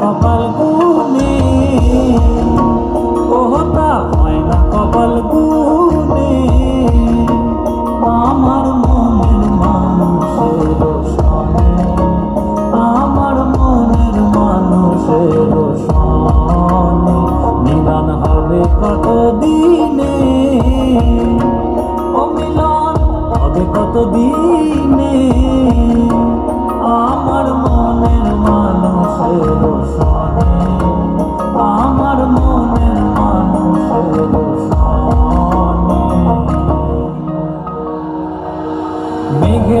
কপাল গুনে ওহতা হয় না কপাল গুনে আমার মনের মানুষের সনে আমার মনের মানুষের সনে মিলন হবে কত দিনে ও মিলন হবে কত দিনে আমার মনের মানুষের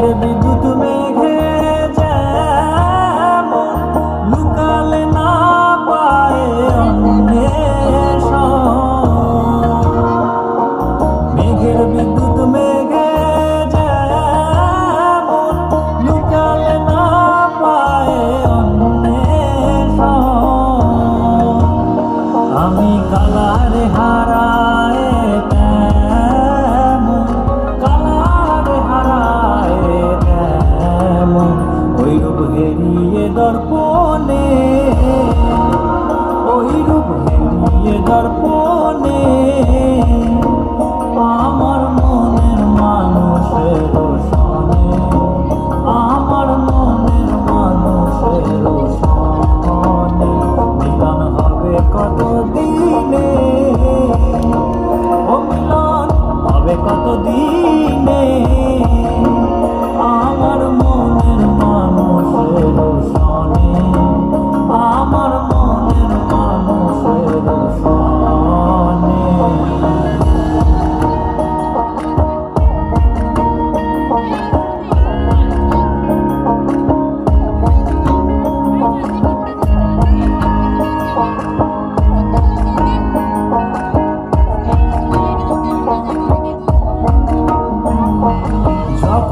I don't know.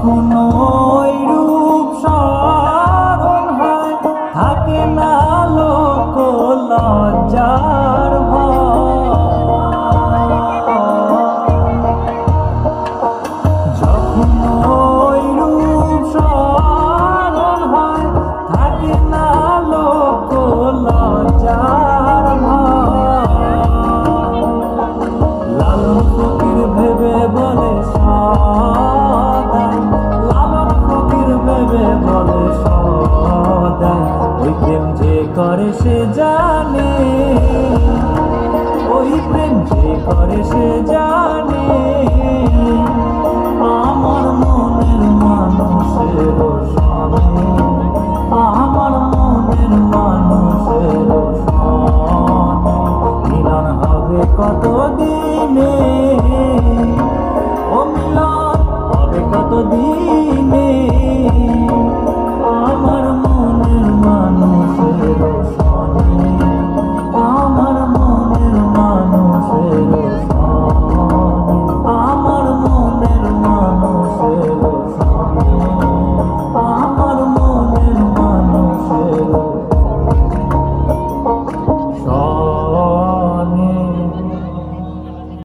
কখনো রূপ সারণ হয় থাকে না লোক লজ্জার যখন রূপ সার তবে কত দিনে ও মিলন তবে কত দিন